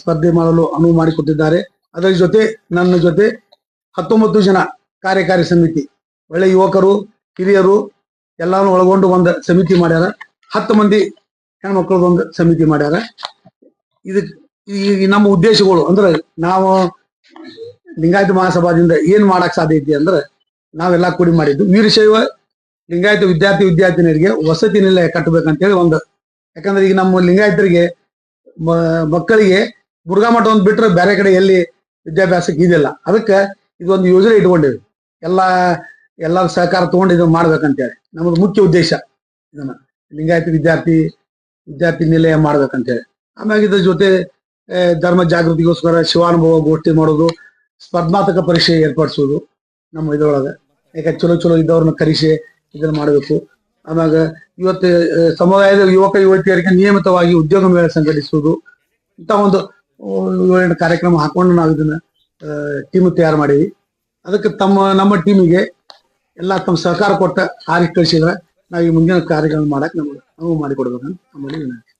ಸ್ಪರ್ಧೆ ಮಾಡಲು ಅನುವು ಮಾಡಿಕೊಟ್ಟಿದ್ದಾರೆ. ಅದರ ಜೊತೆ ನನ್ನ ಜೊತೆ ಹತ್ತೊಂಬತ್ತು ಜನ ಕಾರ್ಯಕಾರಿ ಸಮಿತಿ, ಒಳ್ಳೆ ಯುವಕರು ಹಿರಿಯರು ಎಲ್ಲಾನು ಒಳಗೊಂಡು ಒಂದು ಸಮಿತಿ ಮಾಡ್ಯಾರ. ಹತ್ತು ಮಂದಿ ಹೆಣ್ಮಕ್ಳದೊಂದು ಸಮಿತಿ ಮಾಡ್ಯಾರ. ಇದು ಈ ನಮ್ಮ ಉದ್ದೇಶಗಳು ಅಂದ್ರೆ ನಾವು ಲಿಂಗಾಯತ ಮಹಾಸಭಾದಿಂದ ಏನ್ ಮಾಡಕ್ ಸಾಧ್ಯ ಐತಿ ಅಂದ್ರೆ ನಾವೆಲ್ಲ ಕೂಡಿ ಮಾಡಿದ್ದು ವೀರಶೈವ ಲಿಂಗಾಯತ ವಿದ್ಯಾರ್ಥಿ ವಿದ್ಯಾರ್ಥಿನಿಯರಿಗೆ ವಸತಿ ನಿಲಯ ಕಟ್ಟಬೇಕಂತೇಳಿ ಒಂದು. ಯಾಕಂದ್ರೆ ಈಗ ನಮ್ಮ ಲಿಂಗಾಯತರಿಗೆ ಮಕ್ಕಳಿಗೆ ಮುರುಘಾ ಮಠ ಒಂದು ಬಿಟ್ರೆ ಬೇರೆ ಕಡೆ ಎಲ್ಲಿ ವಿದ್ಯಾಭ್ಯಾಸಕ್ಕೆ ಇದಿಲ್ಲ. ಅದಕ್ಕೆ ಇದೊಂದು ಯೋಜನೆ ಇಟ್ಕೊಂಡಿವಿ. ಎಲ್ಲ, ಎಲ್ಲರ ಸಹಕಾರ ತಗೊಂಡು ಇದನ್ನ ಮಾಡ್ಬೇಕಂತೇಳಿ. ನಮ್ಮದು ಮುಖ್ಯ ಉದ್ದೇಶ ಇದನ್ನ. ಲಿಂಗಾಯತ ವಿದ್ಯಾರ್ಥಿ ವಿದ್ಯಾರ್ಥಿ ನಿಲಯ ಮಾಡ್ಬೇಕಂತೇಳಿ. ಆಮ್ಯಾಗ ಇದ್ರ ಜೊತೆ ಧರ್ಮ ಜಾಗೃತಿಗೋಸ್ಕರ ಶಿವಾನುಭವ ಗೋಷ್ಠಿ ಮಾಡೋದು, ಸ್ಪರ್ಧಾತ್ಮಕ ಪರೀಕ್ಷೆ ಏರ್ಪಡಿಸೋದು ನಮ್ಮ ಇದ್ರೊಳಗೆ. ಯಾಕೆ ಚಲೋ ಚಲೋ ಇದ್ದವ್ರನ್ನ ಕರೆಸಿ ಇದನ್ನ ಮಾಡಬೇಕು. ಆಮ್ಯಾಗ ಇವತ್ತು ಸಮುದಾಯದ ಯುವಕ, ಯುವತಿಯರಿಗೆ ನಿಯಮಿತವಾಗಿ ಉದ್ಯೋಗ ಮೇಳ ಸಂಘಟಿಸುವುದು. ಇಂಥ ಒಂದು ಏಳೆಂಟು ಕಾರ್ಯಕ್ರಮ ಹಾಕೊಂಡು ನಾವು ಇದನ್ನ ಟೀಮ್ ತಯಾರು ಮಾಡೀವಿ ಅದಕ್ಕೆ ತಮ್ಮ, ನಮ್ಮ ಟೀಮಿಗೆ ಎಲ್ಲ ತಮ್ಮ ಸಹಕಾರ ಕೊಟ್ಟ ಹಾರಿ ಕಳಿಸಿದ್ರೆ ನಾವು ಈ ಮುಂದಿನ ಕಾರ್ಯಗಳನ್ನು ಮಾಡಕ್ಕೆ ನಮ್ಗೆ ಅನುವು ಮಾಡಿಕೊಡ್ಬೇಕಂತ ನಮ್ಮಲ್ಲಿ ವಿನಂತಿ.